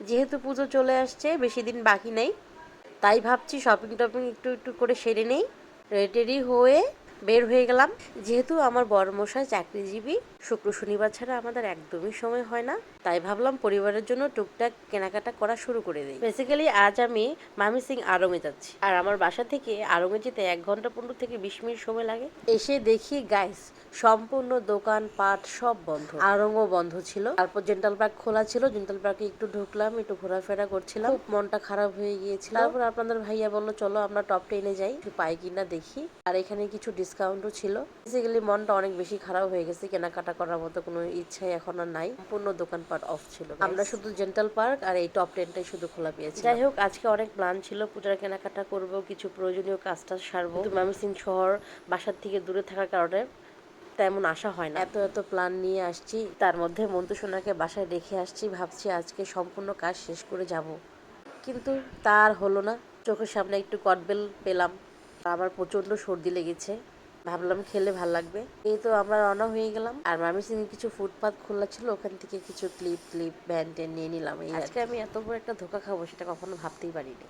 যেহেতু পুজো চলে আসছে, বেশি দিন বাকি নেই। তাই ভাবছি শপিং টপিং একটু একটু করে সেরে নেই। রেডি হয়ে বের হয়ে গেলাম। যেহেতু আমার বড় মশাই চাকরিজীবী, শুক্র শনিবার ছাড়া আমাদের একদমই সময় হয় না। তাই ভাবলাম পরিবারের জন্য টুকটাক কেনাকাটা করা শুরু করে দিই। বেসিক্যালি আজ আমি মামি সিং আরঙে যাচ্ছি। আর আমার বাসা থেকে আরঙে যেতে এক ঘণ্টা পনেরো থেকে বিশ মিনিট সময় লাগে। এসে দেখি গাইস সম্পূর্ণ দোকান পাট সব বন্ধ। আরঙও বন্ধ ছিল। তারপর জেন্টাল পার্ক খোলা ছিল। জেন্টাল পার্কে একটু ঢুকলাম, একটু ঘোরাফেরা করছিলাম। মনটা খারাপ হয়ে গিয়েছিল। তারপর আপনাদের ভাইয়া বলল, চলো আমরা টপ টেনে যাই পাই কিনা দেখি। আর এখানে কিছু ডিসকাউন্টও ছিল। বেসিক্যালি মনটা অনেক বেশি খারাপ হয়ে গেছে কেনাকাটা করার মতো কোনো ইচ্ছাই এখন আর নাই। সম্পূর্ণ দোকানপাট অফ ছিল। আমরা শুধু জেন্টাল পার্ক আর এই টপ টেনটাই শুধু খোলা পেয়েছি। যাই হোক আজকে অনেক প্ল্যান ছিল পূজার কেনাকাটা করব কিছু প্রয়োজনীয় কাজটা সারবো। মামি শহর বাসার থেকে দূরে থাকার কারণে তেমন আশা হয় না। এত এত প্ল্যান নিয়ে আসছি তার মধ্যে মন্তু সোনাকে বাসায় রেখে আসছি ভাবছি আজকে সম্পূর্ণ কাজ শেষ করে যাব। কিন্তু তার হলো না। চোখের সামনে একটু কটবেল পেলাম। আবার প্রচণ্ড সর্দি লেগেছে। ভাবলাম খেলে ভালো লাগবে। এই তো আমরা রওনা হয়ে গেলাম আর মামি সিং কিছু ফুটপাথ খোলা ছিল ওখান থেকে কিছু ক্লিপ ক্লিপ ব্যান্ড নিয়ে নিলাম এই আজকে আমি এত বড় একটা ধোকা খাব সেটা কখনো ভাবতেই পারিনি।